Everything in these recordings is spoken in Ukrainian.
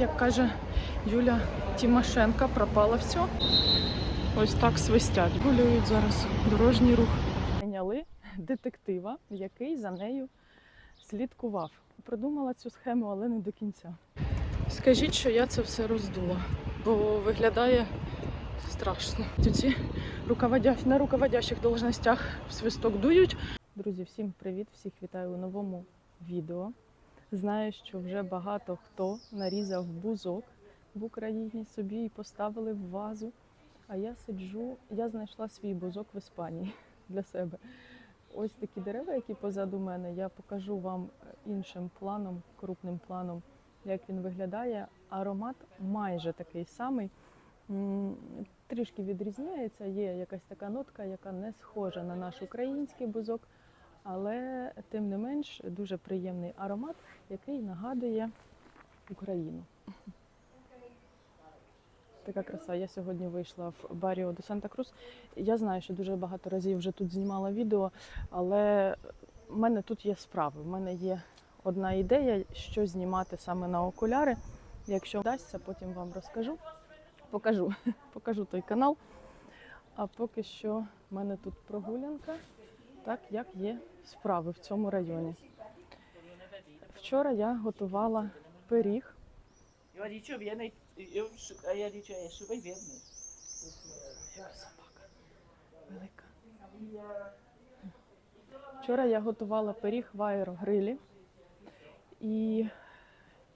Як каже Юля Тимошенко, пропало все. Ось так свистять. Гулюють зараз дорожній рух. Найняли детектива, який за нею слідкував. Придумала цю схему, але не до кінця. Скажіть, що я це все роздула, бо виглядає страшно. Ці руководя... на руководящих должностях в свисток дують. Друзі, всім привіт! Всіх вітаю у новому відео. Знаю, що вже багато хто нарізав бузок в Україні собі і поставили в вазу. А я сиджу, я знайшла свій бузок в Іспанії для себе. Ось такі дерева, які позаду мене, я покажу вам іншим планом, крупним планом, як він виглядає. Аромат майже такий самий. Трішки відрізняється, є якась така нотка, яка не схожа на наш український бузок, але тим не менш дуже приємний аромат, який нагадує Україну. Така краса. Я сьогодні вийшла в Баріо до Санта-Крус. Я знаю, що дуже багато разів вже тут знімала відео, але в мене тут є справи. В мене є одна ідея, що знімати саме на окуляри. Якщо вдасться, потім вам розкажу. Покажу, покажу той канал. А поки що в мене тут прогулянка, так як є справи в цьому районі. Вчора я готувала пиріг. Собака велика. Вчора я готувала пиріг в аерогрилі. І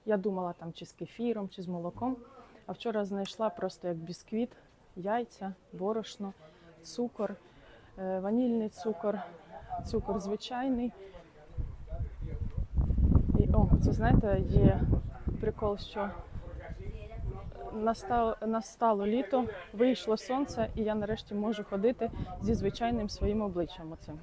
я думала там чи з кефіром, чи з молоком. А вчора знайшла просто як бісквіт, яйця, борошно, цукор, е, ванільний цукор, цукор звичайний. І, о, це знаєте, є прикол, що настало, настало літо, вийшло сонце, і я нарешті можу ходити зі звичайним своїм обличчям. Оцим.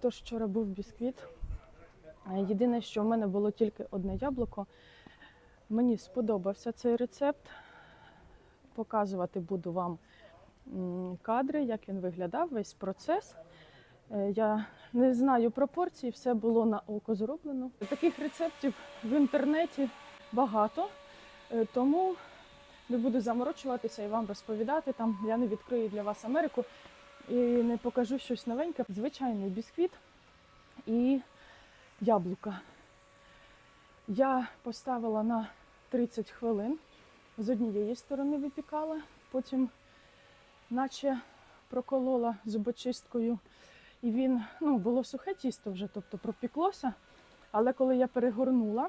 Тож вчора був бісквіт. Єдине, що в мене було тільки одне яблуко. Мені сподобався цей рецепт. Показувати буду вам кадри, як він виглядав, весь процес. Е, Я не знаю пропорцій, все було на око зроблено. Таких рецептів в інтернеті багато, е, тому не буду заморочуватися і вам розповідати. Там я не відкрию для вас Америку і не покажу щось новеньке. Звичайний бісквіт і яблука. Я поставила на 30 хвилин. З однієї сторони випікала, потім, наче проколола зубочисткою і він, ну, було сухе тісто вже, тобто пропіклося. Але коли я перегорнула,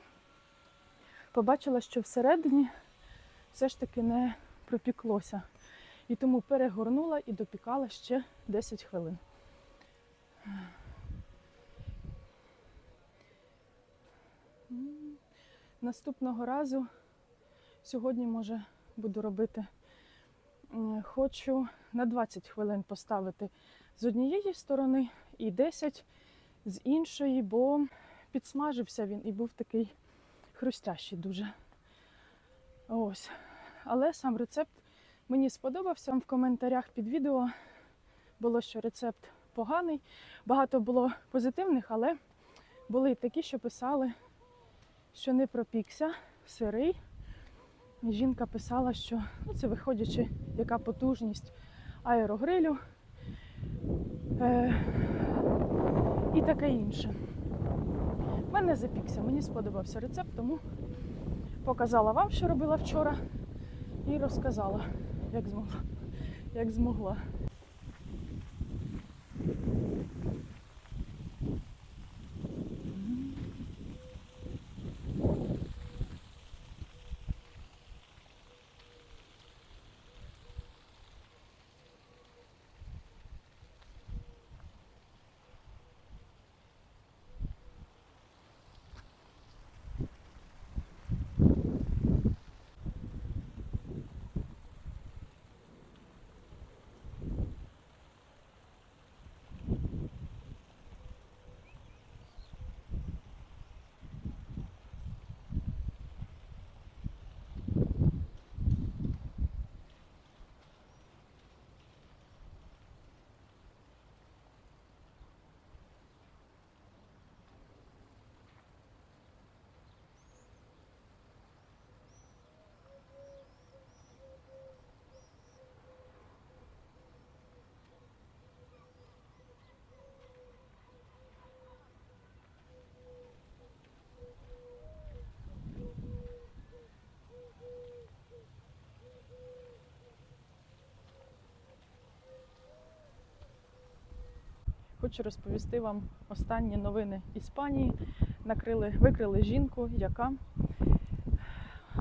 побачила, що всередині все ж таки не пропіклося. І тому перегорнула і допікала ще 10 хвилин. Наступного разу, сьогодні, може, буду робити, хочу на 20 хвилин поставити з однієї сторони і 10 з іншої, бо підсмажився він і був такий хрустящий дуже. Ось. Але сам рецепт мені сподобався. В коментарях під відео було, що рецепт поганий. Багато було позитивних, але були й такі, що писали, що не пропікся, сирий. Жінка писала, що ну, це виходячи, яка потужність аерогрилю. Е, і таке інше. Мене запікся, мені сподобався рецепт, тому показала вам, що робила вчора, і розказала, як змогла. Як змогла. Хочу розповісти вам останні новини Іспанії. Накрили, викрили жінку, яка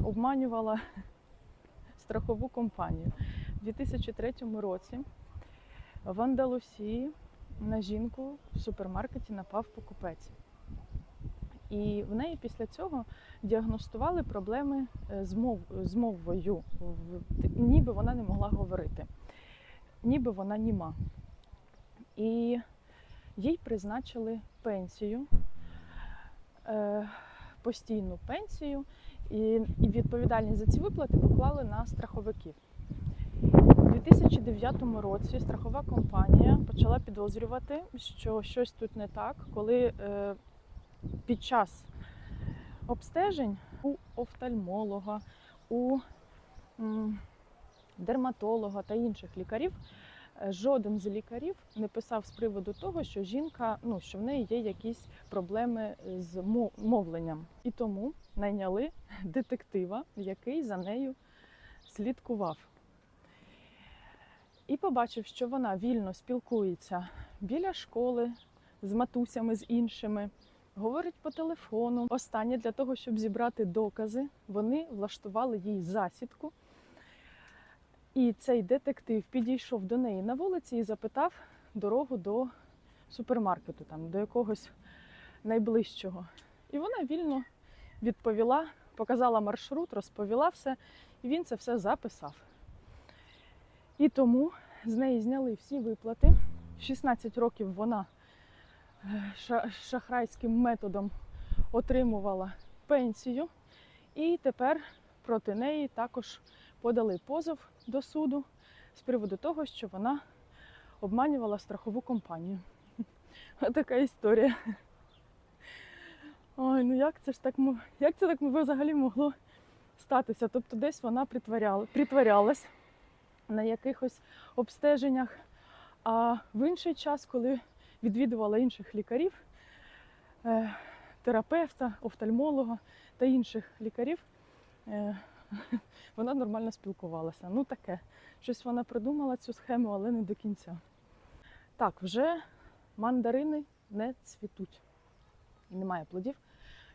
обманювала страхову компанію. У 2003 році в Андалусії на жінку в супермаркеті напав покупець. І в неї після цього діагностували проблеми е, з, мов, з мовою. Ніби вона не могла говорити, ніби вона німа. І їй призначили пенсію, е, постійну пенсію, і, відповідальність за ці виплати поклали на страховиків. У 2009 році страхова компанія почала підозрювати, що щось тут не так, коли е, під час обстежень у офтальмолога, у дерматолога та інших лікарів жоден з лікарів не писав з приводу того, що жінка, ну що в неї є якісь проблеми з мо- мовленням. І тому найняли детектива, який за нею слідкував. І побачив, що вона вільно спілкується біля школи з матусями, з іншими, говорить по телефону. Останнє для того, щоб зібрати докази, вони влаштували їй засідку. І цей детектив підійшов до неї на вулиці і запитав дорогу до супермаркету, там, до якогось найближчого. І вона вільно відповіла, показала маршрут, розповіла все, і він це все записав. І тому з неї зняли всі виплати. 16 років вона е, шахрайським методом отримувала пенсію, і тепер проти неї також подали позов до суду з приводу того, що вона обманювала страхову компанію. Така історія. Ой, ну як це ж так як це так взагалі могло статися? Тобто десь вона притворяла, притворялась на якихось обстеженнях, а в інший час, коли відвідувала інших лікарів, е, терапевта, офтальмолога та інших лікарів, е, вона нормально спілкувалася. Ну таке. Щось вона придумала цю схему, але не до кінця. Так, вже мандарини не цвітуть. Немає плодів.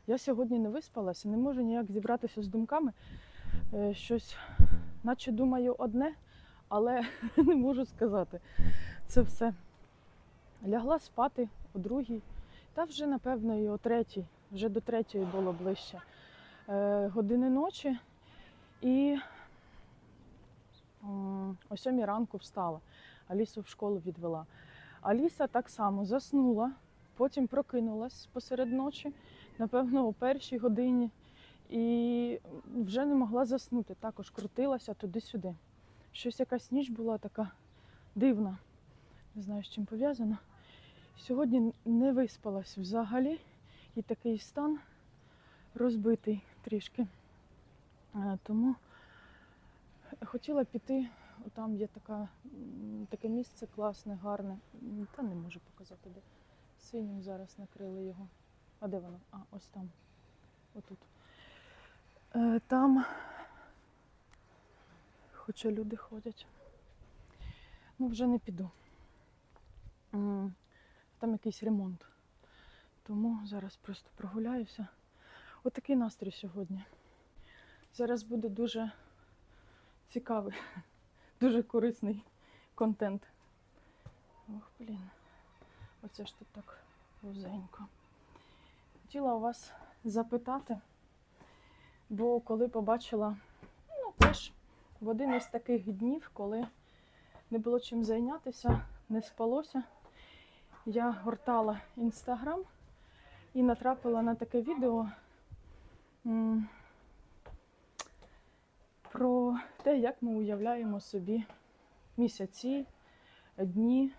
Я сьогодні не виспалася, не можу ніяк зібратися з думками. Е, Щось, наче думаю, одне, але не можу сказати це все. Лягла спати о другій, та вже, напевно, і о третій, вже до третьої було ближче е, години ночі. І о сьомій ранку встала. Алісу в школу відвела. Аліса так само заснула, потім прокинулась посеред ночі, напевно, о першій годині, і вже не могла заснути. Також крутилася туди-сюди. Щось якась ніч була така дивна. Не знаю, з чим пов'язана. Сьогодні не виспалась взагалі, і такий стан розбитий трішки. Е, Тому хотіла піти. Там є така, таке місце класне, гарне. Та не можу показати, де. Синім зараз накрили його. А де воно? А, ось там. Отут. Е, Там, хоча люди ходять. Ну, вже не піду. Там якийсь ремонт. Тому зараз просто прогуляюся. Отакий настрій сьогодні. Зараз буде дуже цікавий, дуже корисний контент. Ох, блін. Оце ж тут так вузенько. Хотіла у вас запитати, бо коли побачила, ну теж в один із таких днів, коли не було чим зайнятися, не спалося, я гортала інстаграм і натрапила на таке відео. Про те, як ми уявляємо собі місяці, дні.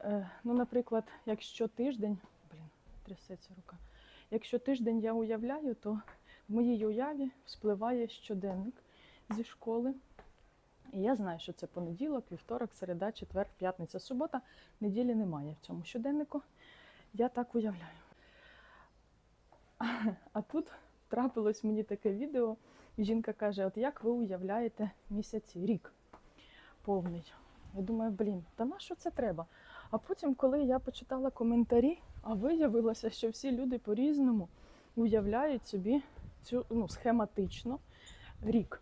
Е, Ну, наприклад, якщо тиждень, блін, трясеться рука. Якщо тиждень я уявляю, то в моїй уяві вспливає щоденник зі школи. І я знаю, що це понеділок, вівторок, середа, четвер, п'ятниця, субота. Неділі немає в цьому щоденнику. Я так уявляю. А тут трапилось мені таке відео, жінка каже: От як ви уявляєте місяці, рік повний? Я думаю, блін, та на що це треба? А потім, коли я почитала коментарі, а виявилося, що всі люди по-різному уявляють собі цю ну, схематично рік.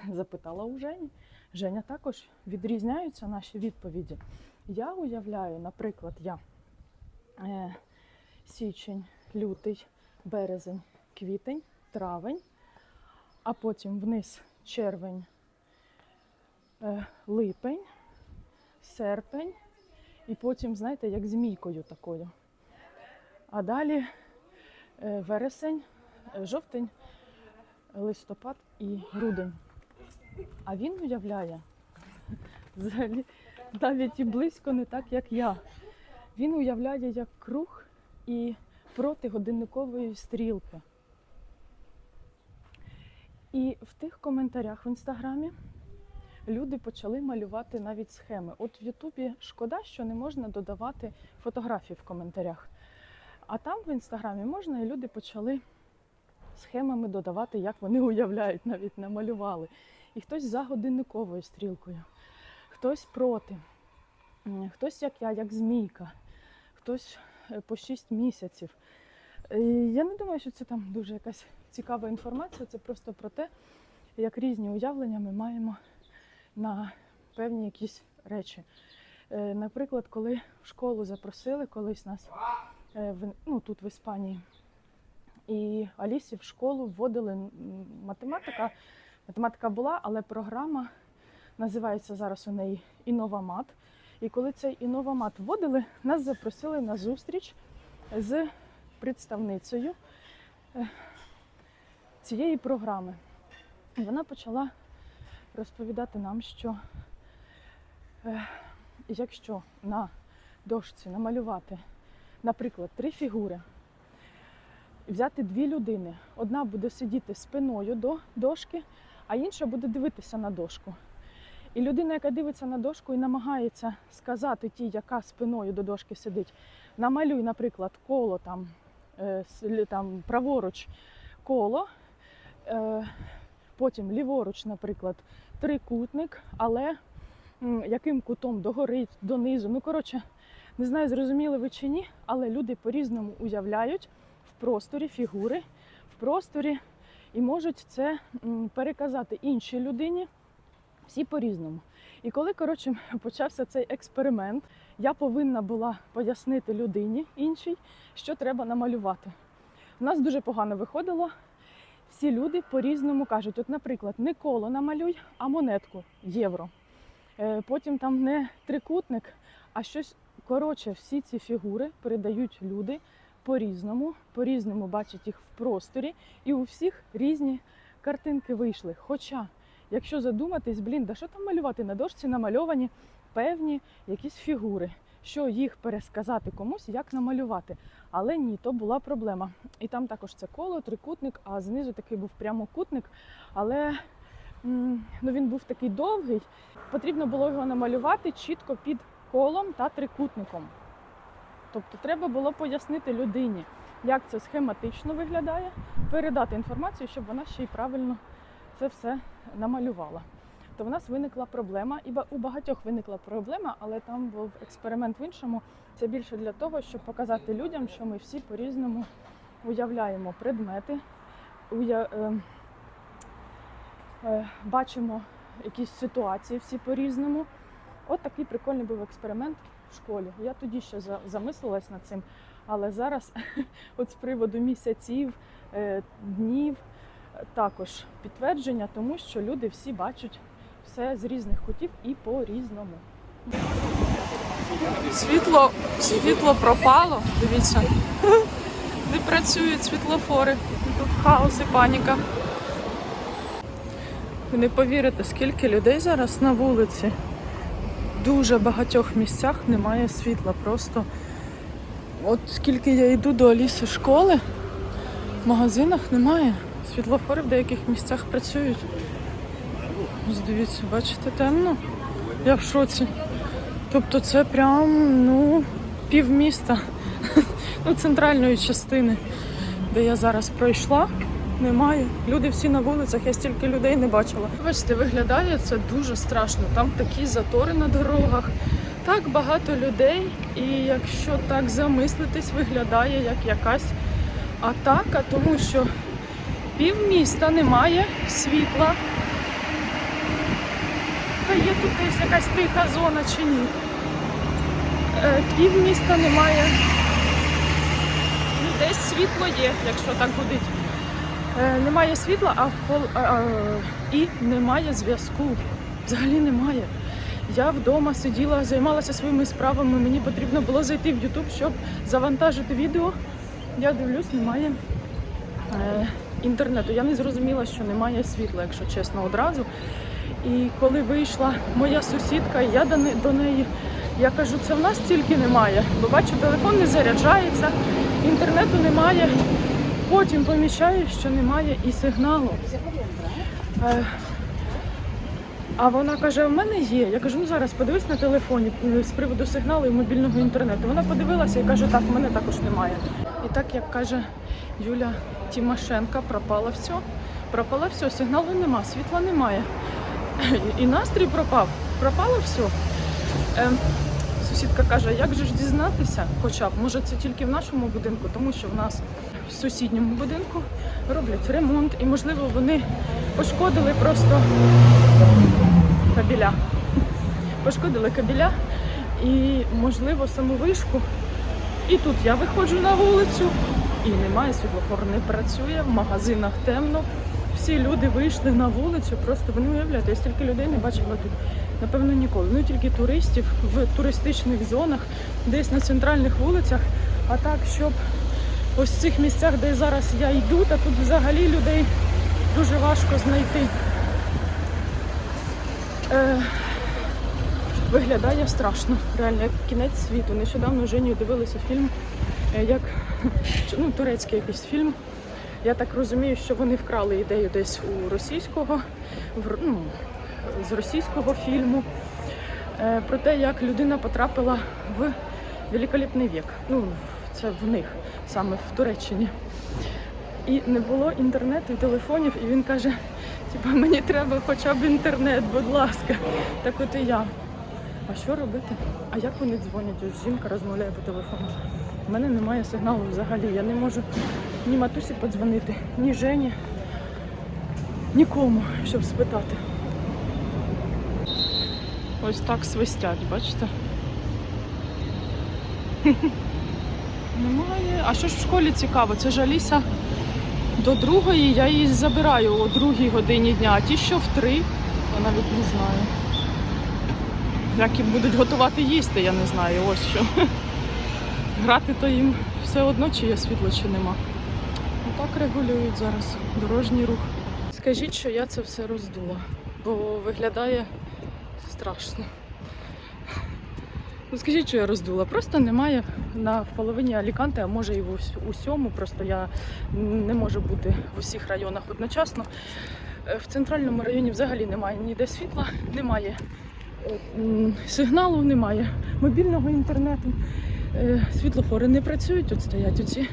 Запитала у Жені. Женя також відрізняються наші відповіді. Я уявляю, наприклад, я е, січень, лютий, березень, квітень, травень, а потім вниз червень, е, липень, серпень, і потім, знаєте, як змійкою такою. А далі е, вересень, е, жовтень, листопад і грудень. А він уявляє взагалі навіть і близько не так, як я. Він уявляє як круг і проти годинникової стрілки. І в тих коментарях в інстаграмі люди почали малювати навіть схеми. От в Ютубі шкода, що не можна додавати фотографії в коментарях. А там в інстаграмі можна, і люди почали схемами додавати, як вони уявляють, навіть намалювали. І хтось за годинниковою стрілкою, хтось проти, хтось як я, як змійка, хтось е, по 6 місяців. Е, Я не думаю, що це там дуже якась цікава інформація. Це просто про те, як різні уявлення ми маємо на певні якісь речі. Е, Наприклад, коли в школу запросили колись нас е, ну, тут в Іспанії, і Алісі в школу вводили математика. Математика була, але програма називається зараз у неї Інновамат. І коли цей інновамат вводили, нас запросили на зустріч з представницею е, цієї програми. Вона почала розповідати нам, що е, якщо на дошці намалювати, наприклад, три фігури, взяти дві людини, одна буде сидіти спиною до дошки, а інша буде дивитися на дошку. І людина, яка дивиться на дошку і намагається сказати тій, яка спиною до дошки сидить, намалюй, наприклад, коло там, е, там праворуч коло, потім ліворуч, наприклад, трикутник, але яким кутом догори, донизу. Ну, коротше, не знаю, зрозуміли ви чи ні, але люди по-різному уявляють в просторі фігури, в просторі і можуть це переказати іншій людині. Всі по-різному. І коли коротше почався цей експеримент, я повинна була пояснити людині іншій, що треба намалювати. У нас дуже погано виходило. Всі люди по-різному кажуть: от, наприклад, не коло намалюй, а монетку євро. Е, Потім там не трикутник, а щось коротше, всі ці фігури передають люди по-різному, по-різному бачать їх в просторі, і у всіх різні картинки вийшли. Хоча Якщо задуматись, блін, да що там малювати? На дошці намальовані певні якісь фігури, що їх пересказати комусь, як намалювати. Але ні, то була проблема. І там також це коло, трикутник, а знизу такий був прямокутник, але ну, він був такий довгий. Потрібно було його намалювати чітко під колом та трикутником. Тобто треба було пояснити людині, як це схематично виглядає, передати інформацію, щоб вона ще й правильно це все намалювала. То в нас виникла проблема, і у багатьох виникла проблема, але там був експеримент в іншому. Це більше для того, щоб показати людям, що ми всі по-різному уявляємо предмети, уя... е... Е... бачимо якісь ситуації всі по-різному. От такий прикольний був експеримент в школі. Я тоді ще за- замислилась над цим, але зараз, от з приводу місяців, е, днів, також підтвердження, тому що люди всі бачать все з різних кутів і по-різному. Світло, світло пропало. Дивіться, не працюють світлофори. Тут хаос і паніка. Ви не повірите, скільки людей зараз на вулиці. Дуже багатьох місцях немає світла. Просто от скільки я йду до Аліси школи, в магазинах немає. Світлофори в деяких місцях працюють. Ось Дивіться, бачите, темно. Я в шоці. Тобто це прям ну, півміста, ну, центральної частини, де я зараз пройшла, немає. Люди всі на вулицях, я стільки людей не бачила. Бачите, виглядає це дуже страшно. Там такі затори на дорогах, Так багато людей, і якщо так замислитись, виглядає як якась атака, тому що півміста немає світла. Та є тут десь якась тиха зона чи ні. Е, Півміста немає. Ну, десь світло є, якщо так гудить. Е, Немає світла, а в пол... і немає зв'язку. Взагалі немає. Я вдома сиділа, займалася своїми справами. Мені потрібно було зайти в YouTube, щоб завантажити відео. Я дивлюсь, немає е, інтернету. Я не зрозуміла, що немає світла, якщо чесно, одразу. І коли вийшла моя сусідка, я до не- до неї, я кажу, це в нас тільки немає. Бо бачу, телефон не заряджається, інтернету немає. Потім помічаю, що немає і сигналу. Е, А вона каже: в мене є. Я кажу, ну зараз подивись на телефоні е, з приводу сигналу і мобільного інтернету. Вона подивилася і каже, так, в мене також немає. І так як каже Юля Тимошенка, пропало все. Пропало все, сигналу нема, світла немає. І настрій пропав. Пропало все. Е, сусідка каже, як же ж дізнатися, хоча б, може це тільки в нашому будинку, тому що в нас в сусідньому будинку роблять ремонт і, можливо, вони пошкодили просто кабеля. Пошкодили кабеля і, можливо, саму вишку. І тут я виходжу на вулицю і немає світлофор, не працює, в магазинах темно. Всі люди вийшли на вулицю, просто ви не уявляєте, я стільки людей не бачила тут. Напевно, ніколи. Ну тільки туристів в туристичних зонах, десь на центральних вулицях. А так, щоб ось в цих місцях, де зараз я йду, та тут взагалі людей дуже важко знайти. Е, виглядає страшно, реально, як кінець світу. Нещодавно Женю дивилися фільм, е, як ну, турецький якийсь фільм. Я так розумію, що вони вкрали ідею десь у російського, в, ну, з російського фільму е, про те, як людина потрапила в великолепний вік. Ну, це в них, саме в Туреччині. І не було інтернету і телефонів, і він каже: типа, мені треба хоча б інтернет, будь ласка. Так от і я. А що робити? А як вони дзвонять? Ось жінка розмовляє по телефону. У мене немає сигналу взагалі. Я не можу ні матусі подзвонити, ні Жені, нікому, щоб спитати. Ось так свистять, бачите? Немає. А що ж в школі цікаво? Це ж Аліса до другої, я її забираю о другій годині дня, а ті, що в три, я навіть не знаю. Як їм будуть готувати їсти, я не знаю, ось що. Грати то їм все одно, чи є світло, чи нема. Отак регулюють зараз дорожній рух. Скажіть, що я це все роздула, бо виглядає страшно. Ну, скажіть, що я роздула. Просто немає на в половині Аліканте, а може і в усьому. Просто я не можу бути в усіх районах одночасно. Е, В центральному районі взагалі немає ніде світла, немає е, сигналу, немає мобільного інтернету. Е, Світлофори не працюють, от стоять оці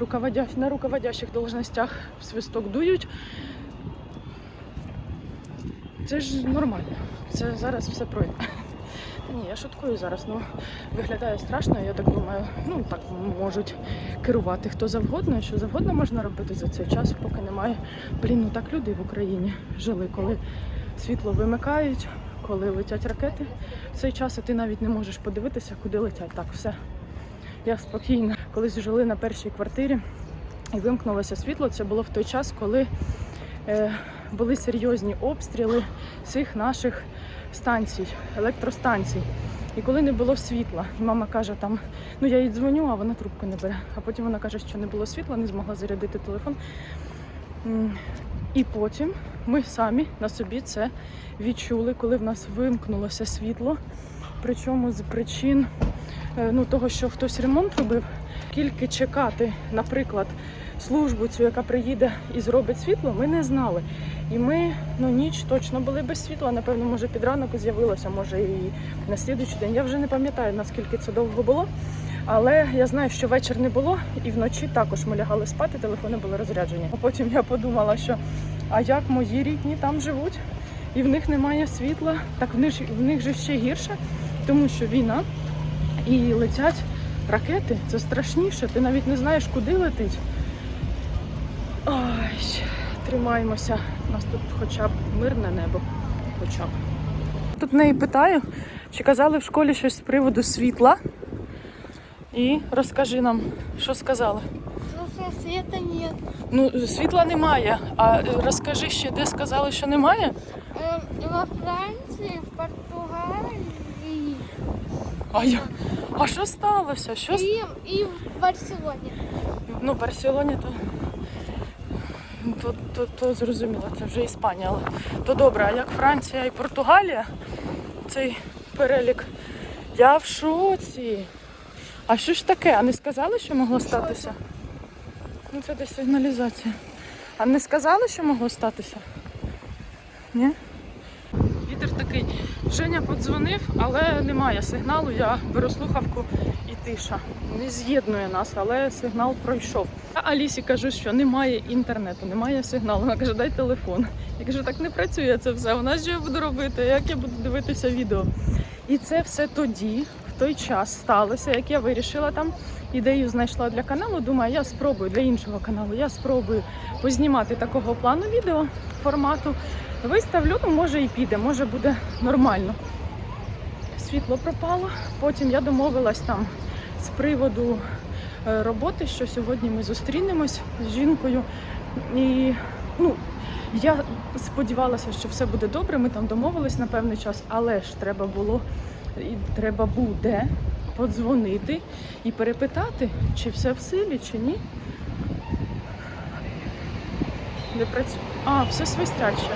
руководящ... на руководящих должностях в свисток дують. Це ж нормально. Це зараз все пройде. Ні, я шуткую зараз, ну виглядає страшно, я так думаю, ну так можуть керувати хто завгодно, що завгодно можна робити за цей час, поки немає. Блін, ну так люди в Україні жили, коли світло вимикають, коли летять ракети. В цей час і ти навіть не можеш подивитися, куди летять. Так, все. Я спокійно. Колись жили на першій квартирі і вимкнулося світло. Це було в той час, коли е, були серйозні обстріли цих наших станцій, електростанцій. І коли не було світла, і мама каже, там, ну я їй дзвоню, а вона трубку не бере. А потім вона каже, що не було світла, не змогла зарядити телефон. І потім ми самі на собі це відчули, коли в нас вимкнулося світло. Причому з причин ну, того, що хтось ремонт робив, скільки чекати, наприклад, службу цю, яка приїде і зробить світло, ми не знали. І ми ну, ніч точно були без світла. Напевно, може під ранок з'явилося, може і на слідуючий день. Я вже не пам'ятаю, наскільки це довго було. Але я знаю, що вечір не було, і вночі також ми лягали спати, телефони були розряджені. А потім я подумала, що а як мої рідні там живуть, і в них немає світла, так в них, в них же ще гірше. тому що війна і летять ракети. Це страшніше. Ти навіть не знаєш, куди летить. Ой, тримаємося. У нас тут хоча б мирне небо. Хоча б. Тут неї питаю, чи казали в школі щось з приводу світла. І розкажи нам, що сказали. Ну света нет. Ну, світла немає. А е, розкажи ще, де сказали, що немає? Эм, во Франции, в Португалии А, я... а що сталося? Що... и, и в Барселоне. Ну, Барселоні то... То, то, то зрозуміло, це вже Іспанія. Але... То добре, а як Франція і Португалія, цей перелік, я в шоці. А що ж таке? А не сказали, що могло статися? Ну, це десь сигналізація. А не сказали, що могло статися? Ні? Вітер такий. Женя подзвонив, але немає сигналу. Я беру слухавку і тиша. Не з'єднує нас, але сигнал пройшов. Я Алісі кажу, що немає інтернету, немає сигналу. Вона каже, дай телефон. Я кажу, так не працює це все. Вона що я буду робити? Як я буду дивитися відео? І це все тоді, той час сталося, як я вирішила там ідею знайшла для каналу. Думаю, я спробую для іншого каналу. Я спробую познімати такого плану відео формату. Виставлю, ну може і піде, може буде нормально. Світло пропало. Потім я домовилась там з приводу е, роботи, що сьогодні ми зустрінемось з жінкою. І ну, я сподівалася, що все буде добре. Ми там домовились на певний час, але ж треба було і треба буде подзвонити і перепитати, чи все в силі, чи ні. Не працює. А, все свистяче.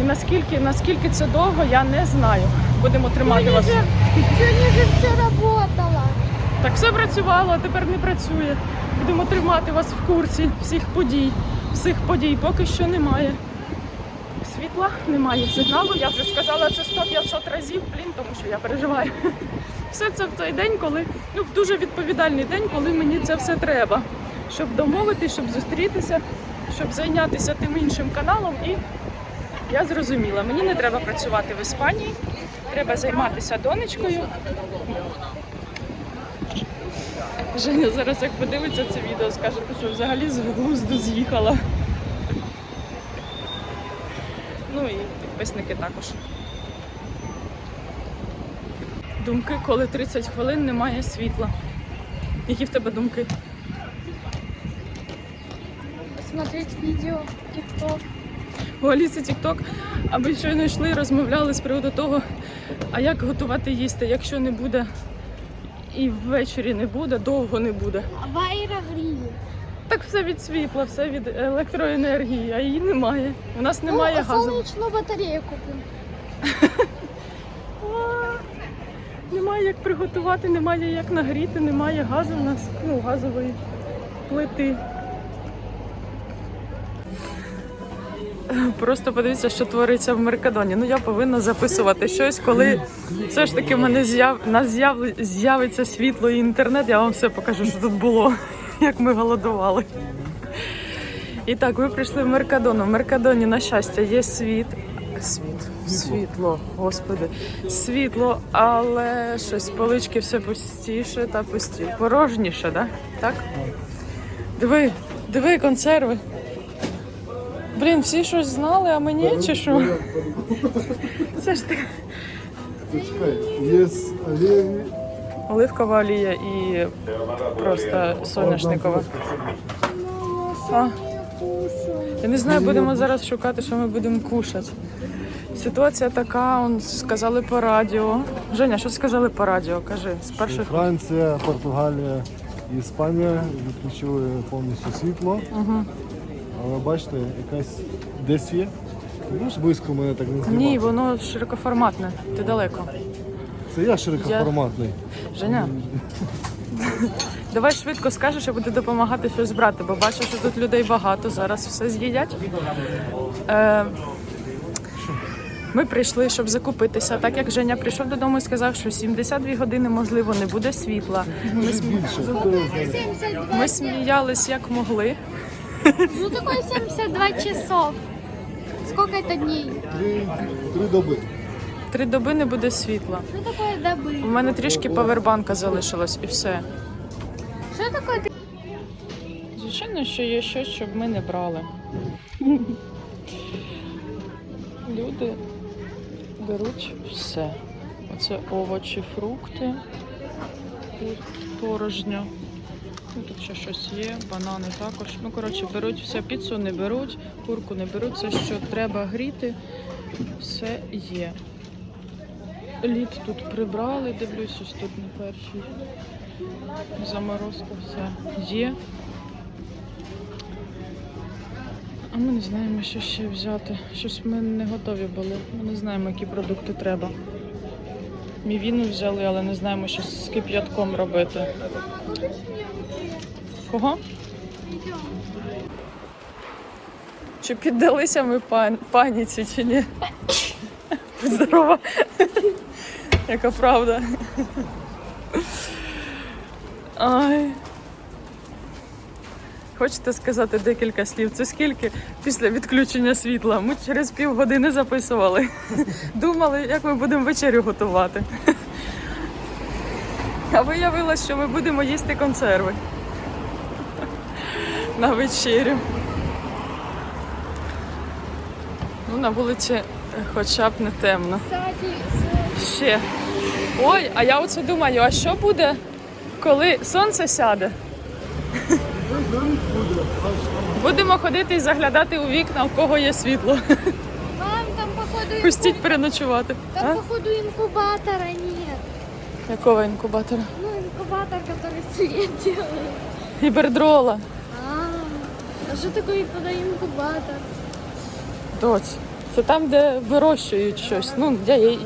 І наскільки, наскільки це довго, я не знаю. Будемо тримати вас. Сегодня же все работало. Так все працювало, а тепер не працює. Будемо тримати вас в курсі всіх подій. Всіх подій поки що немає. Світла немає сигналу. Я вже сказала це 100-500 разів, блін, тому що я переживаю. Все це в цей день, коли ну в дуже відповідальний день, коли мені це все треба. Щоб домовитись, щоб зустрітися, щоб зайнятися тим іншим каналом. І я зрозуміла, мені не треба працювати в Іспанії, треба займатися донечкою. Женя зараз як подивиться це відео, скаже, що взагалі з глузду з'їхала. Ну і підписники також. Думки, коли 30 хвилин немає світла. Які в тебе думки? Смотреть видео, тикток. У Аліси Тікток, аби щойно йшли, розмовляли з приводу того, а як готувати їсти, якщо не буде і ввечері не буде, довго не буде. Аэрогриле. Так все від світла, все від електроенергії, а її немає. У нас немає ну, газу. солнечную батарею купим. А, Немає як приготувати, немає як нагріти, немає газу у нас, ну, газової плити. Просто подивіться, що твориться в Меркадоні. Ну я повинна записувати щось, коли все ж таки в мене з'яв... нас з'яв... з'явиться світло і інтернет. Я вам все покажу, що тут було, як ми голодували. І так, ви прийшли в Меркадон. В Меркадоні, на щастя, є світ. Світ, світло, господи, світло, але щось полички все пустіше та пусті. Порожніше, да? так? Диви, диви консерви. Блін, всі щось знали, а мені чи що? Це ж. Почекай, є оліві. Оливкова олія і просто соняшникова. А, Я не знаю, будемо зараз шукати, що ми будемо кушати. Ситуація така, он сказали по радіо. Женя, що сказали по радіо? Кажи, з перших. Франція, Португалія і Іспанія відключили повністю світло. Угу. Але бачите, якась десь є. Ти близько мене так не знімати? Ні, воно широкоформатне, ти далеко. Це я широкоформатний. Женя, давай швидко скажеш, я буду допомагати щось брати, бо бачу, що тут людей багато, зараз все з'їдять. Е, ми прийшли, щоб закупитися. Так як Женя прийшов додому і сказав, що 72 години, можливо, не буде світла. Ми, Може см- більше. Хто його знає? 72 ми сміялись як могли. Ну такое 72 часов. Сколько это дней? Три, три доби. Три доби не буде світла. Що таке доби? У мене трішки павербанка залишилось і все. Що таке? Звичайно, що є щось, щоб ми не брали. Люди беруть все. Оце овочі, фрукти, порожньо. Ну, тут ще щось є, банани також. Ну, коротше, беруть все, піцу не беруть, курку не беруть, все, що треба гріти, все є. Лід тут прибрали, дивлюсь, ось тут на першій. Заморозка все є. А ми не знаємо, що ще взяти. Щось ми не готові були. Ми не знаємо, які продукти треба. Мівіну взяли, але не знаємо, що з кип'ятком робити. Кого? Чи піддалися ми пан- паніці, чи ні? Здорова. Яка правда. Ай. Хочете сказати декілька слів? Це скільки після відключення світла? Ми через півгодини записували. Думали, як ми будемо вечерю готувати. А виявилось, що ми будемо їсти консерви на вечерю. Ну, на вулиці е, хоча б не темно. Ще. Ой, а я оце думаю, а що буде, коли сонце сяде? Будемо ходити і заглядати у вікна, у кого є світло. мам, там походу, Пустіть переночувати. там А? походу инкубатора нет. Якого інкубатора? Ну, инкубатор, который свет делает. Гібердрола. А, а что такое тогда инкубатор? Доць. Це там, де вирощують щось. Ну, де я-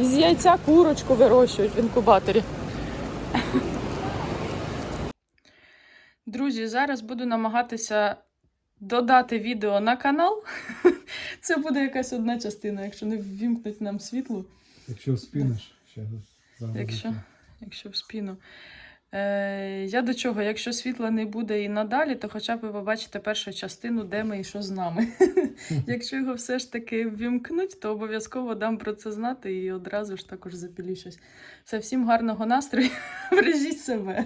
із яйця курочку вирощують в інкубаторі. Друзі, зараз буду намагатися додати відео на канал. Це буде якась одна частина, якщо не ввімкнуть нам світло. Якщо спіниш, ще зараз. Якщо, якщо в спину. Е, я до чого? Якщо світла не буде і надалі, то хоча б ви побачите першу частину, де ми і що з нами. Якщо його все ж таки ввімкнуть, то обов'язково дам про це знати і одразу ж також запілю щось. Все, всім гарного настрою, бережіть себе.